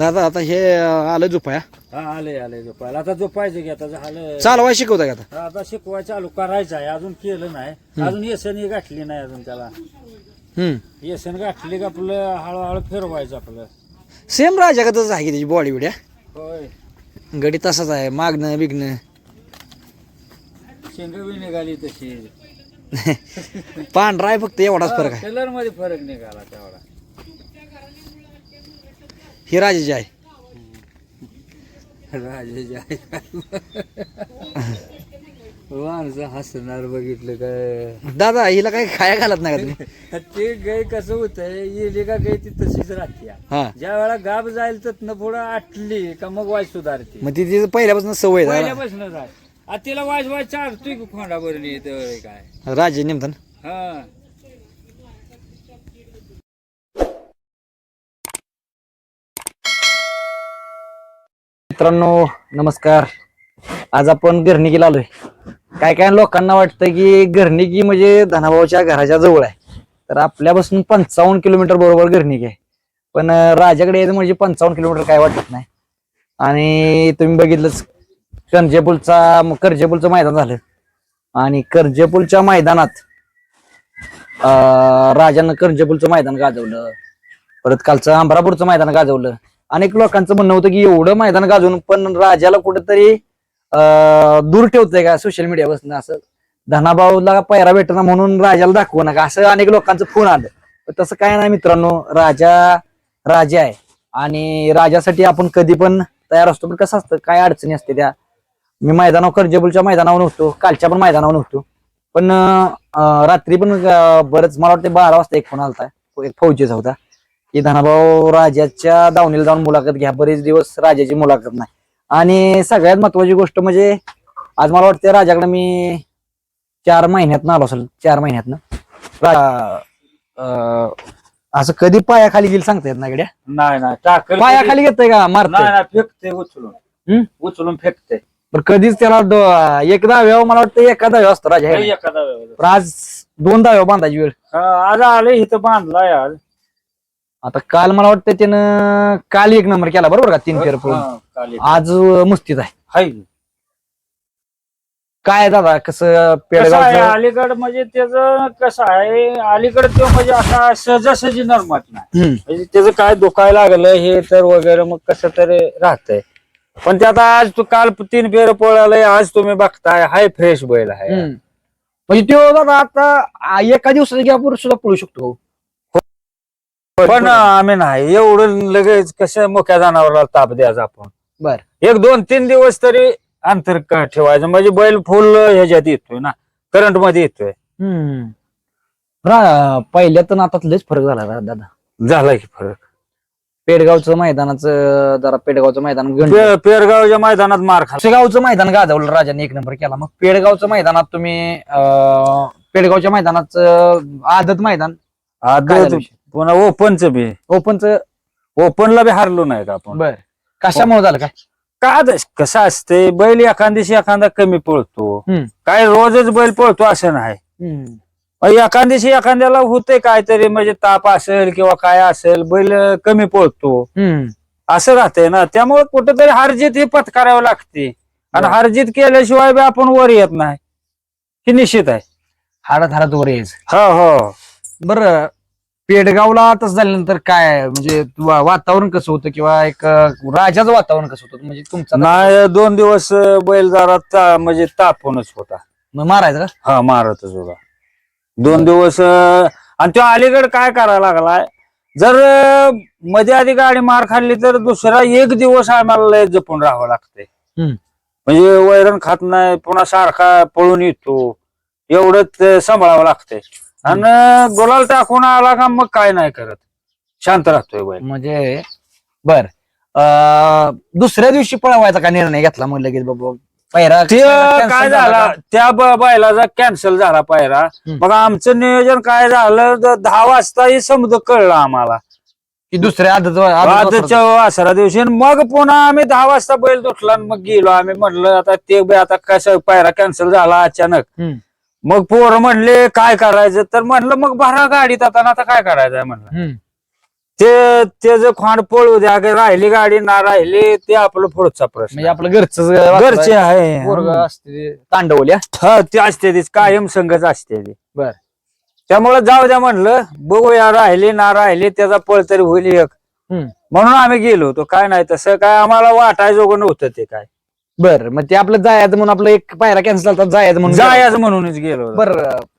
दादा आता हे आलं झोपाया? हा आले आले झोपायला. आता झोपायचं की आता झालं. चालवाय शिकवताय का आता? आता शिकवाय चालू करायचं आहे. अजून केलं नाही. अजून येसन गाठली नाही अजून त्याला. हम्म. येसन गाठली का आपलं हळूहळू फिरवायचं आपलं. सेम राजागतच आहे की त्याची बॉडी बिड्या? होय. गडी तसाच आहे मागणं बिगणं. शेंग बी निघाली तशी. पांढरा आहे फक्त एवढाच फरक आहे. कलरमध्ये फरक निघाला तेवढा. ही राजाची आहे राजाची आई माणसं हसणार बघितलं काय? दादा हिला काय खाया घालत नाही का तुम्ही? ते गाय कसं होतंय येली का गाय ती तशीच राहते. हा. ज्या वेळा गाब जाईल तर पुढं आटली का मग वाय सुधारते. मग ती पहिल्यापासून सवय आ तिला वाज वाज चारतोय की खोंडा बरं येत काय? राजे नेमतन हा. मित्रांनो नमस्कार. आज आपण घरणिकीला आलोय. काय काय लोकांना वाटतं की घरणिकी म्हणजे धनाभाऊच्या घराच्या जवळ आहे. तर आपल्यापासून पंचावन्न किलोमीटर बरोबर गर्निकी आहे. पण राजाकडे यायचं म्हणजे पंचावन्न किलोमीटर काय वाटत नाही. आणि तुम्ही बघितलंच करजेपूलचा करजेपूलचं मैदान झालं. आणि करजेपूलच्या मैदानात राजानं करजेपूलचं मैदान गाजवलं. परत कालचं अंबरापूरचं मैदान गाजवलं. अनेक लोकांचं म्हणणं होतं की एवढं मैदान गाजवून पण राजाला कुठेतरी दूर ठेवतंय का सोशल मीडियापासून असं धनाभाऊला पैरा भेटणार म्हणून राजाला दाखवू नका. असं अनेक लोकांचं फोन आलं. तसं काय नाही मित्रांनो राजा राजा आहे. आणि राजासाठी आपण कधी पण तयार असतो पण कसं असतं काय अडचणी असते त्या. मी मैदानावर कर्जबुलच्या मैदानावर नव्हतो कालच्या पण मैदानावर नव्हतो. पण रात्री पण बरंच मला वाटतं बारा वाजता एक फोन आलता. एक फौजीचा होता. की धनाभाऊ राजाच्या दावणीला जाऊन मुलाखत घ्या. बरेच दिवस राजाची मुलाखत नाही. आणि सगळ्यात महत्वाची गोष्ट म्हणजे आज मला वाटतं राजाकडे मी चार महिन्यात आलो असेल. चार महिन्यातनं. अं, असं कधी पायाखाली गेली सांगता येत नाही गड्या. नाही नाही. टाकल पायाखाली घेतय का? मारत नाही फेकते उचलून? उचलून फेकते पण कधीच त्याला दो- एक दाव्यावर मला वाटतं एका दाव्या असतो राजा. हे. एखादा. पण आज दोन दाव्या बांधायची वेळ. हा, आज आले इथं बांधलाय आज आता काल मला वाटतं त्यानं काल एक नंबर केला बरोबर का? तीन फेर पळून. आज मुस्तीत आहे. हाय. काय दादा कसं कसं आहे पेडगाव अलीकड म्हणजे त्याचं कसं आहे अलीकड तो म्हणजे असा सहजासहजी नरमत नाही. म्हणजे त्याचं काय दुखायला लागलं हे तर वगैरे मग कसं तरी राहतंय. पण ते आता आज तू काल तीन फेर पळालंय आज तुम्ही बघताय हाय फ्रेश बैल आहे. म्हणजे तो दादा आता आ, एका दिवसाच्या गॅपवर सुद्धा पळू शकतो. पण आम्ही नाही. एवढं लगेच कसं मोक्या जनावराला ताप द्यायचा आपण? बर. एक दोन तीन दिवस तरी अंतर क- ठेवायचं. म्हणजे बैल फुल ह्याच्यात येतोय ना. करंटमध्ये येतोय. रा- पहिल्यात आणि आता लयच फरक झाला रा- दादा. झाला की फरक. पेडगावचं मैदानाचं जरा पेडगावचं मैदान गण पे- पेरगावच्या मैदानात मार खाला गावचं मैदान गाजवलं राजाने एक नंबर केला. मग पेडगावचं मैदानात तुम्ही अं, पेडगावच्या मैदानात आदत मैदान काय विषय? पुन्हा ओपनच बी. ओपनचं? ओपनला बी हारलो नाही का आपण? बर. कशामुळे झालं काय? का कसं असते बैल एखाद्याशी एखादा कमी पळतो. काय रोजच बैल पळतो असं नाही. एखाद्याशी एखाद्याला होते काहीतरी म्हणजे ताप असेल किंवा काय असेल बैल कमी पळतो. असं राहतंय ना. त्यामुळे कुठेतरी हारजीत ही पत्करावं लागते. आणि. हारजीत केल्याशिवाय बी आपण वर येत नाही. ही निश्चित आहे. हाडत हाडत वर यायचं. हो हो. बर पेडगावला तसं झाल्यानंतर काय? म्हणजे वा- वातावरण कसं होतं किंवा एक अं, राजाचं वातावरण कसं होतं? म्हणजे तुमचं नाही दोन दिवस बैल जरा ता- म्हणजे तापूनच होता. मग मारायचं का? हा मारतच होता. दोन दिवस अं, आणि तो अलीकडे काय करायला लागलाय? जर अं, मध्ये आधी गाडी मार खाल्ली तर दुसरा एक दिवस आम्हाला लय जपून राहावं लागतंय. हम्म. म्हणजे वैरण खात नाही पुन्हा सारखा पळून येतो. एवढंच सांभाळावं लागतंय. आणि गुलाल टाकून आला का मग काय नाही करत. शांत राहतोय बैल म्हणजे बर. अं, दुसऱ्या दिवशी पळवायचा का निर्णय घेतला मग लगेच बाबा? पहिरा ते काय झाला? त्या ब- बैलाचा कॅन्सल झाला पायरा. हम्म. मग आमचं नियोजन काय झालं? द- दहा वाजता हे समज कळलं आम्हाला. की दुसऱ्या आजच्या वासरा दिवशी आणि मग पुन्हा आम्ही दहा वाजता बैल तुटला आणि मग गेलो. आम्ही म्हटलं आता ते बी आता कसं पायरा कॅन्सल झाला अचानक. मग पोरं म्हणले काय करायचं? तर म्हणलं मग भरा गाडीत आता आता काय करायचंय? म्हणलं. हम्म. ते त्याचं खोंड पळू द्या अगं राहिली गाडी ना राहिली ते आपलं पुढचा प्रश्न म्हणजे आपलं घरच घरचे आहे. असते तांडवल्या हा, ते असते ती कायम संघच असते ती. बर. त्यामुळे जाऊ द्या म्हणलं बघूया राहिले ना राहिले त्याचा पळ तरी होईल एक. हम्म. म्हणून आम्ही गेलो होतो. काय नाही तसं काय आम्हाला वाटायजोगं नव्हतं ते काय. बर मग ते आपलं जायचं म्हणून आपलं एक पायरा कॅन्सल झाला जायचं म्हणून जायचं म्हणूनच गेलो. बर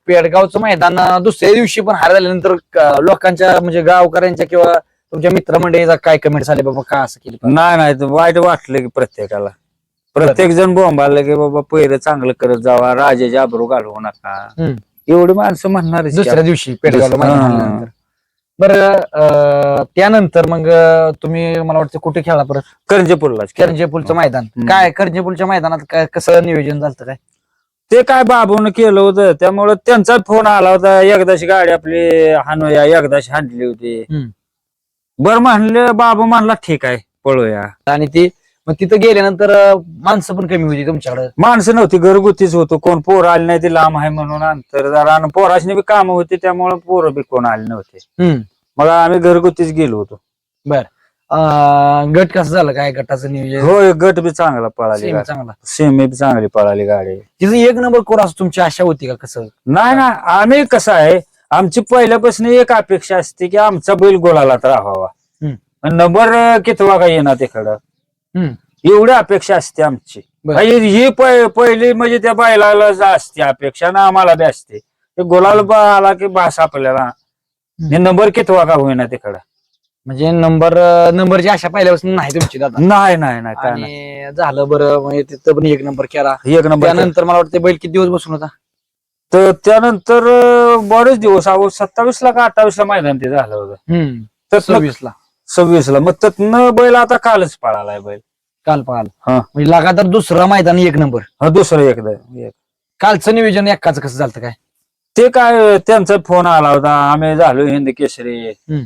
पेडगावचं मैदान दुसऱ्या दिवशी पण हार झाल्यानंतर क- लोकांच्या म्हणजे गावकऱ्यांच्या किंवा तुमच्या मित्रमंडळीचा काय कमेंट झाले बाबा का असं केलं नाही नाही ते वाईट वाटलं की प्रत्येकाला प्रत्येक जण बोंबाला की बाबा पहिलं चांगलं करत जावा राजाचे आबरू घालवू नका हम्म. एवढी माणसं म्हणणार दुसऱ्या दिवशी पेडगावला दुसऱ्या- मैदान हा. झाल्यानंतर बर त्यानंतर मग तुम्ही मला वाटतं कुठे खेळला परत? करंजेपूरला करंजेपूलचं मैदान. काय करंजेपूलच्या मैदानात काय कसं नियोजन झालं काय? ते काय बाबून केलं होतं त्यामुळे त्यांचा फोन आला होता एकदाची गाडी आपली हाणूया एकदाची हाणली होती. बर म्हणलं बाबू म्हणला ठीक आहे पळूया. आणि ती मग तिथं गेल्यानंतर माणसं पण कमी होती तुमच्याकडे. माणसं नव्हती घरगुतीच होतो कोण पोर आली नाही ते लांब आहे म्हणून अंतर जरा आणि पोराशी बी कामं होती त्यामुळे पोरं बी कोण आले नव्हते. मग आम्ही घरगुतीच गेलो होतो. गट कसं झालं? काय गटाचं नियोजन? होय गट बी चांगला पळाली सेमी. चांगला. सेमी बी चांगली पळाली गाडी. तिचं एक नंबर कोर असं तुमची आशा होती का कसं? नाही ना आम्ही कसं आहे आमची पहिल्यापासून एक अपेक्षा असते की आमचा बैल गोलालाच राहावा. हम्म. नंबर कितवा का येणार तिकडं? हम्म. एवढी अपेक्षा असते आमची. बर. ही पहि- पहिली म्हणजे त्या बैलाला जा असते अपेक्षा ना आम्हाला बी असते. ते गोलाल बा आला की बास आपल्याला. हे नंबर कितवा का होईना तिकडं? म्हणजे नंबर नंबरची आशा पहिल्यापासून नाही तुमची दादा. नाही नाही नाही काय नाही. आणि झालं बरं म्हणजे तिथं पण एक नंबर केला. एक नंबर त्यानंतर मला वाटतं बैल किती दिवस बसून होता? तर त्यानंतर अं, बरेच दिवस अहो सत्तावीस ला का अठ्ठावीस ला मैदान ते झालं होतं. तर सव्वीस ला सव्वीस ला मग त्यातनं बैल आता कालच पळालाय बैल. काल पाहाल हा. म्हणजे लगातार दुसरं मैदान एक नंबर. हा दुसरं एकदा एक. कालचं नियोजन एकाच कसं झालं काय? ते काय त्यांचा फोन आला होता आम्ही झालो हिंद केसरी. हम्म.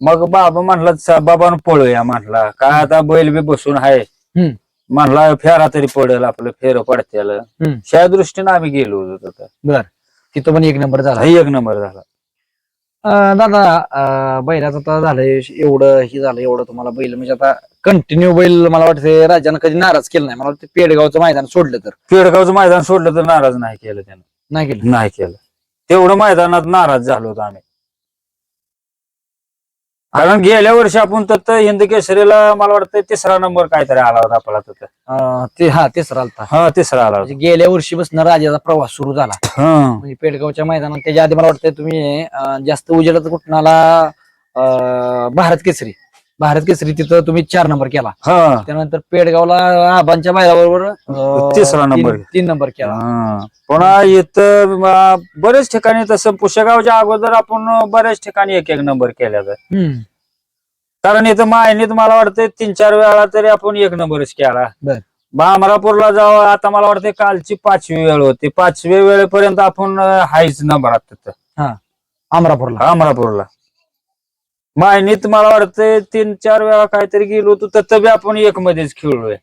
मग बाबा म्हणला बाबा पळूया म्हटला काय आता बैल बी बसून आहे. हम्म. म्हणला फेरा तरी पडेल आपलं फेर पडत्याल. हम्म. त्या दृष्टीने आम्ही गेलो होतो तिथं. बर. तिथं पण एक नंबर झाला. एक नंबर झाला. अं, दादा अं, बैलाचं आता झालंय एवढं हे झालं एवढं तुम्हाला बैल म्हणजे आता कंटिन्यू बैल मला वाटतं राजानं कधी नाराज केलं नाही. मला वाटतं पेडगावचं मैदान सोडलं तर. पेडगावचं मैदान सोडलं तर नाराज नाही केलं त्यानं. नाही केलं. नाही केलं. तेवढं मैदानात नाराज झालो होतो आम्ही. कारण गेल्या वर्षी आपण तर हिंद केसरीला मला वाटतं तिसरा नंबर काहीतरी आला होता आपला तिथं अं, ते हा तेसरा आलता हा तिसरा आला होता. म्हणजे गेल्या वर्षीपासून राजाचा प्रवास सुरू झाला. हा. म्हणजे पेडगावच्या मैदानात त्याच्या आधी मला वाटतं तुम्ही अं, जास्त उजेडात कुठनाला अं, भारत केसरी. भारत केसरी तिथं तुम्ही चार नंबर केला. हा. त्यानंतर पेडगावला आबांच्या बैलाबरोबर अं, तिसरा नंबर. तीन नंबर केला. हा. पुन्हा इथं म, बरेच ठिकाणी तसं पुशेगावच्या अगोदर आपण बऱ्याच ठिकाणी एक एक नंबर केल्या हम्म. कारण इथं मायनीत मला वाटतं तीन चार वेळा तरी आपण एक नंबरच केला. बर. बामरापूरला जाऊ आता मला वाटतं कालची पाचवी वेळ होती. पाचवी वेळेपर्यंत आपण अं, हायच नंबरात तिथं. अमरापूरला अमरापूरला मायनीत मला वाटतं तीन चार वेळा काहीतरी गेलो होतो तर बी आपण एक मध्येच खेळलोय.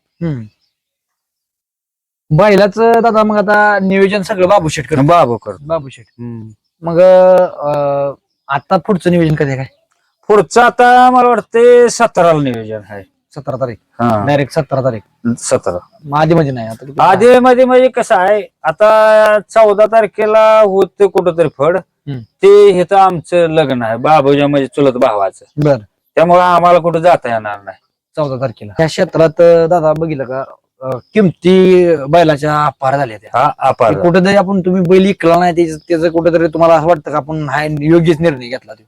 बैलाचं दादा मग आता नियोजन सगळं बाबू शेट कर बाबू कर बाबू शेट. मग अं, आता पुढचं नियोजन कधी आहे काय? पुढचं आता मला वाटतं सतराला नियोजन आहे. सतरा तारीख. हा. डायरेक्ट सतरा तारीख. सतरा. मग आधी मध्ये नाही आता किती- आधी मध्ये म्हणजे कसं आहे आता चौदा तारखेला होत कुठंतरी फड. ते हे तर आमचं लग्न आहे बाबूच्या म्हणजे चुलत भावाचं. बर. त्यामुळे आम्हाला कुठं जाता येणार नाही. चौदा तारखेला. त्या क्षेत्रात अं, दादा बघितलं का अं, किमती बैलाच्या अपार झाल्या त्या. हा अपार कुठेतरी आपण तुम्ही बैल इकला नाही त्याचं- त्याचं कुठेतरी तुम्हाला असं वाटतं का आपण हा योग्यच निर्णय घेतला तो?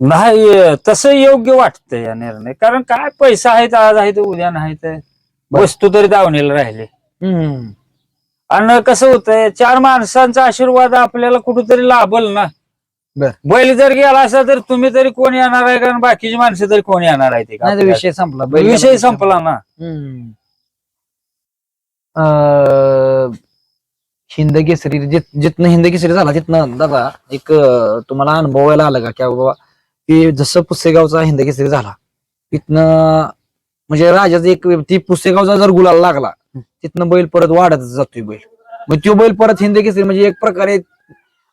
नाही तसं योग्य वाटतं या निर्णय. कारण काय पैसा आहे तर आज आहे तर उद्या नाही तर वस्तू तरी दावणीला राहिले. हम्म. आणि कसं होतंय चार माणसांचा आशीर्वाद आपल्याला कुठेतरी लाभल ना बर. बैल जर गेला असता तर तुम्ही तरी कोण येणार आहे कारण बाकीची माणसं तरी कोण येणार आहे ते का नाही तर आपल्याला? विषय संपला बैल विषय. संपला ना हम्म. अं, हिंद केसरी जित जिथनं हिंद केसरी झाला तिथनं दादा एक अं, तुम्हाला अनुभवायला आलं का की बाबा की जसं पुसेगावचा हिंद केसरी झाला तिथनं म्हणजे राजाचं एक ती पुसेगावचा जर गुलाल लागला तिथनं बैल परत वाढत जातोय बैल. मग तो बैल परत हिंद केसरी म्हणजे एक प्रकारे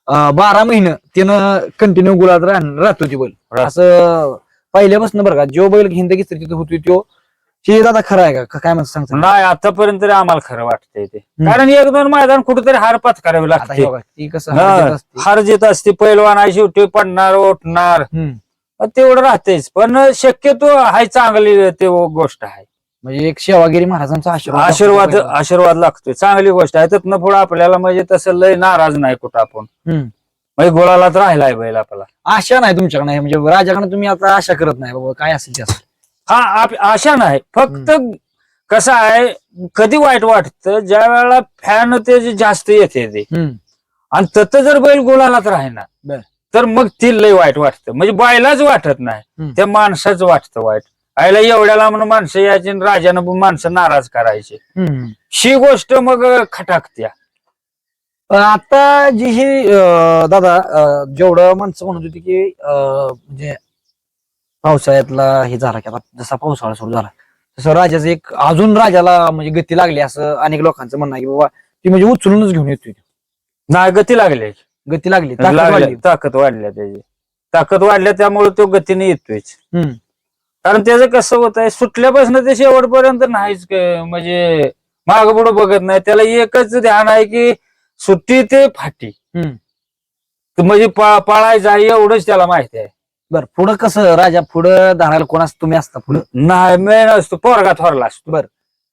बारा महिने त्यानं कंटिन्यू गुलात राह- राहतो ती बैल. असं पहिल्यापासून बरं का जो बैल हिंद की तिथे होती तो हे दादा खरं आहे का? काय म्हणतो सांगतो नाही आतापर्यंत आम्हाला खरं वाटतंय ते. कारण एक दोन मैदान कुठेतरी हार पत्करावी आता हे लागते. कसं हार जीत असते. पैलवान आहे शेवटी पडणार. मग तेवढं राहतेच पण शक्यतो हाय चांगली ते गोष्ट आहे. म्हणजे एक सेवागिरी महाराजांचा आशीर्वाद आशीर्वाद आशीर्वाद लागतोय. चांगली गोष्ट आहे. त्यातनं पुढे आपल्याला म्हणजे तसं लय नाराज नाही कुठं आपण. हम्म. म्हणजे गोळालाच राहिलाय बैल आपला. आशा नाही तुमच्याकडे म्हणजे राजाकडे तुम्ही आता आशा करत नाही बाबा. काय असेल ते असेल हा आप- आशा नाही. फक्त कसं आहे कधी वाईट वाटतं ज्या वेळेला फॅन ते जे जास्त येते ते. हम्म. आणि तत जर बैल गोलालाच राहणार बर. तर मग ती लय वाईट वाटतं. म्हणजे बायलाच वाटत नाही. हम्म. त्या माणसाच वाटतं वाईट. आईला एवढ्याला म्हणून माणसं यायची आणि राजानं पण माणसं नाराज करायची. हम्म. ही गोष्ट मग खटाकत्या. आता जी ही अं, दादा अं, जेवढं माणसं म्हणत होती की अं, म्हणजे पावसाळ्यातला हे झाला की आता जसा पावसाळा सुरू झाला तसं राजाचं एक अजून राजाला म्हणजे गती लागली असं अनेक लोकांचं म्हणणं आहे की बाबा ती म्हणजे उचलूनच घेऊन येतोय. नाही गती लागली. गती लागली ताकद वाढली. ताकद वाढल्या त्याची. ताकद वाढल्या त्यामुळे तो गतीने हम्म. कारण त्याचं कसं होत आहे सुटल्यापासून ते शेवटपर्यंत नाहीच म्हणजे माग पुढे बघत नाही. त्याला एकच ध्यान आहे की सुट्टी ते फाटी. म्हणजे पा- पाळायचं आहे एवढंच त्याला माहिती आहे. बरं पुढं कसं? राजा पुढं धरायला कोण असतं तुम्ही असता पुढं? नाही मेन असतो पोरगा थोरला असतो.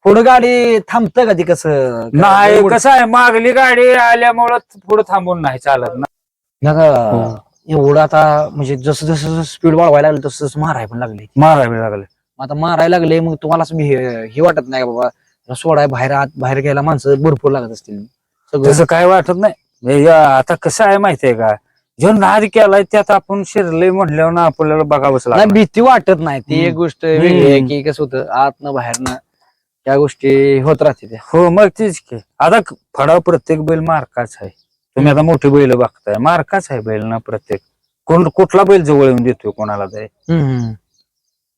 पुढं गाडी थांबतं का ती कसं? नाही कसं आहे मागली गाडी आल्यामुळं पुढे थांबून नाही चालत ना. एवढं आता म्हणजे जसं जसं स्पीड वाढवायला लागलं तसं तसं माराय पण लागले. मारावे लागले. आता मारायला लागले मग तुम्हाला असं हे हे वाटत नाही का बाबा? सोडाय बाहेर आत बाहेर घ्यायला माणसं भरपूर लागत असतील. सगळं. तसं काय वाटत नाही. हे या- आता कसं आहे माहितीये का? जो नाद केलाय त्यात आपण शिरले म्हटल्यावर ना आपल्याला बघावंच नाही लागणार भीती वाटत नाही. ती एक हम्म. गोष्ट वेगळी आहे हम्म. की कसं होतं आतनं बाहेरनं त्या गोष्टी होत राहते त्या. हो मग तीच की. आता क- फडा प्रत्येक बैल मार्काच आहे. तुम्ही आता मोठी बैल बघताय. मार्काच आहे बैल ना प्रत्येक. कोण कुठला बैल जवळ येऊन देतोय कोणाला तरी? हम्म.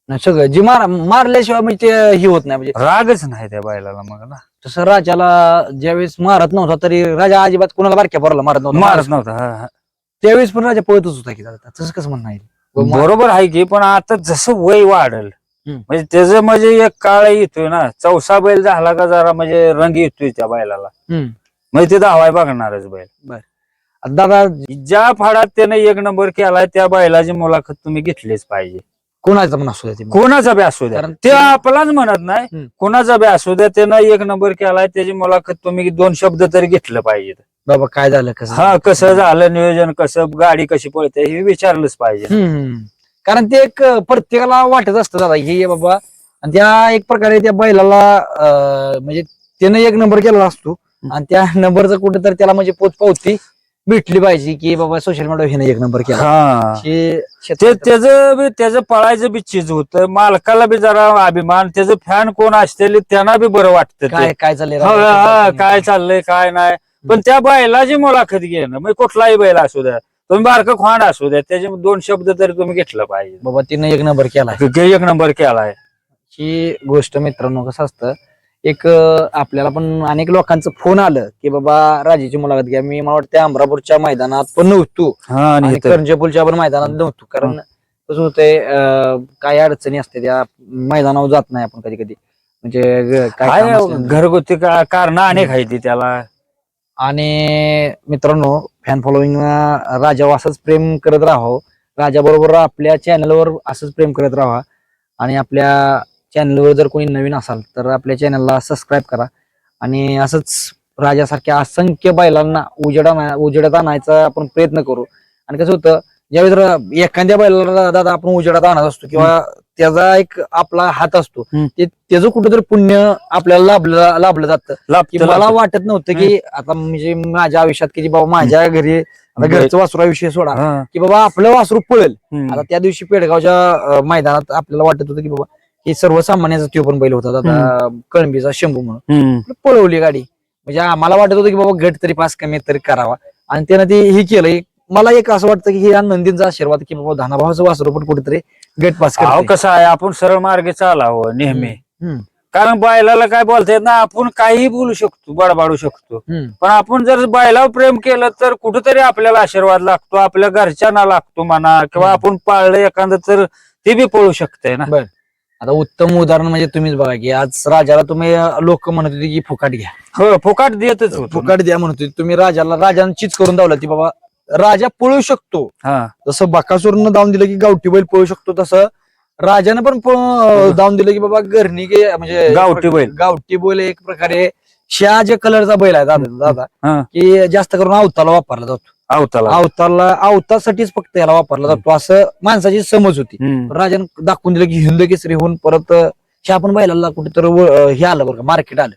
नाही सगळं. जी मार मारल्याशिवाय म्हणजे ते हे होत नाही. म्हणजे रागच नाही त्या बैलाला मग ना. तसं राजाला ज्यावेळेस मारत नव्हता तरी राजा अजिबात कोणाला बारक्या पोराला मारत नव्हता. मारत नव्हता हा, हा. त्यावेळेस पण राजा पळतच होता की दादा. तसं कसं म्हणणं आहे? बरोबर आहे की पण आता जसं वय वाढल हम्म. म्हणजे त्याचं म्हणजे एक काळ येतोय ना. चौसा बैल झाला का जरा म्हणजे रंग येतोय त्या बैलाला. हम्म. म्हणजे ते धावाय बघणारच बैल. आता दादा ज्या फाडात त्याने एक नंबर केलाय त्या बैलाची मुलाखत तुम्ही घेतलीच पाहिजे. कोणाचा पण असू द्या ते. कोणाचा बी असू द्या. कारण ते आपलाच म्हणत नाही. कोणाचा बी असू द्या त्यानं एक नंबर केलाय त्याची मुलाखत तुम्ही दोन शब्द तरी घेतलं पाहिजे बाबा काय झालं कसं हा कसं झालं नियोजन कसं गाडी कशी पळते हे विचारलंच पाहिजे. हम्म. कारण ते एक प्रत्येकाला वाटत असतं दादा हे बाबा. आणि त्या एक प्रकारे त्या बैलाला अं, म्हणजे त्यानं एक नंबर केलेला असतो. आणि त्या नंबरचा कुठेतरी त्याला म्हणजे पोच पावती भेटली पाहिजे की बाबा सोशल मीडिया ह्याने एक नंबर केला. हा. हे ते शेतकऱ्याचं- त्याचं बी त्याचं पळायचं बी चीज होतं. मालकाला बी जरा अभिमान त्याचं फॅन कोण असतील त्यांना बी बरं वाटतं ते. काय काय चाललंय हा, हा? काय चाललंय काय नाही. पण त्या बैलाची मुलाखत घेणं म्हणजे कुठलाही बैल असू द्या तुम्ही बारकं खोंड असू द्या त्याचे दोन शब्द तरी तुम्ही घेतलं पाहिजे. बाबा तिनं एक नंबर केला एक नंबर केलाय. ही गोष्ट मित्रांनो कसं असतं एक आपल्याला पण अनेक लोकांचं फोन आलं की बाबा राजाची मुलाखत घ्या. मी मला वाटतं अमरापूरच्या मैदानात पण नव्हतो. आणि करंजपूरच्या पण मैदानात नव्हतो. कारण कसं होतंय काही अडचणी असते त्या मैदानावर जात नाही आपण कधी कधी म्हणजे काय. घरगुती कारण अनेक आहे ती त्याला. आणि मित्रांनो फॅन फॉलोईंग राजावर असंच प्रेम करत राहावं. राजा बरोबर आपल्या चॅनलवर असंच प्रेम करत राहा. आणि आपल्या चॅनलवर जर कोणी नवीन असाल तर आपल्या चॅनलला सबस्क्राईब करा आणि असंच राजासारख्या असंख्य बैलांना उजेडा उजेडात आणायचा आपण प्रयत्न करू आणि कसं होतं ज्यावेळेस एखाद्या बैलाला दादा आपण उजेडात आणत असतो किंवा त्याचा एक आपला हात असतो. ते त्याचं कुठेतरी पुण्य आपल्याला लाभलं लाभलं जातं मला. वाटत नव्हतं की आता म्हणजे माझ्या आयुष्यात की बाबा माझ्या घरी आता बर. घरचं वासरा विषय सोडा की बाबा आपलं वासरू पळेल. आता त्या दिवशी पेडगावच्या मैदानात आपल्याला वाटत होतं की बाबा हे सर्वसामान्याचा तो पण बैल होता. आता कळंबीचा शंभू म्हणून. हम्म. पळवली गाडी. म्हणजे आम्हाला वाटत होतं की बाबा गट तरी पास कमी तरी करावा. आणि त्यानं ते हे केलं मला एक असं वाटतं की हे या नंदींचा आशीर्वाद की बाबा धानाभावाचं वासरू पण कुठेतरी गट पास अहो करतंय. कसं आहे आपण सरळ मार्गे चालावं नेहमी. हम्म. कारण बैलाला काय बोलता येत ना आपण काहीही बोलू शकतो बडबाडू शकतो. हम्म. पण आपण जर बैलावर प्रेम केलं तर कुठेतरी आपल्याला आशीर्वाद लागतो आपल्या घरच्यांना लागतो म्हणा किंवा आपण पाळलं एखादं तर ते बी पळू शकतंय ना. आता उत्तम उदाहरण म्हणजे तुम्हीच बघा की आज राजाला तुम्ही लोक म्हणत होते की फुकाट घ्या. हो फुकाट देतच होतो. फुकाट द्या म्हणत होते. तुम्ही राजाला राजानं चीज करून दावलं ती बाबा राजा पळू शकतो. हा. जसं बकासूरनं दावून दिलं की गावठी बैल पळू शकतो तसं राजानं पण पळ- दावून दिलं की बाबा घरणी गे- म्हणजे गावठी बैल. गावठी बैल एक प्रकारे शा जे कलरचा बैल आहे दादा दादा हा. की जास्त करून अवताला वापरला जातो. अवताला अवतासाठीच फक्त याला वापरला जातो. असं माणसाची समज होती. हम्म. राजानं दाखवून दिलं की हिंद केसरी होऊन परत ह्या पण बैलाला कुठेतरी व- हे आलं बरं का मार्केट आलं.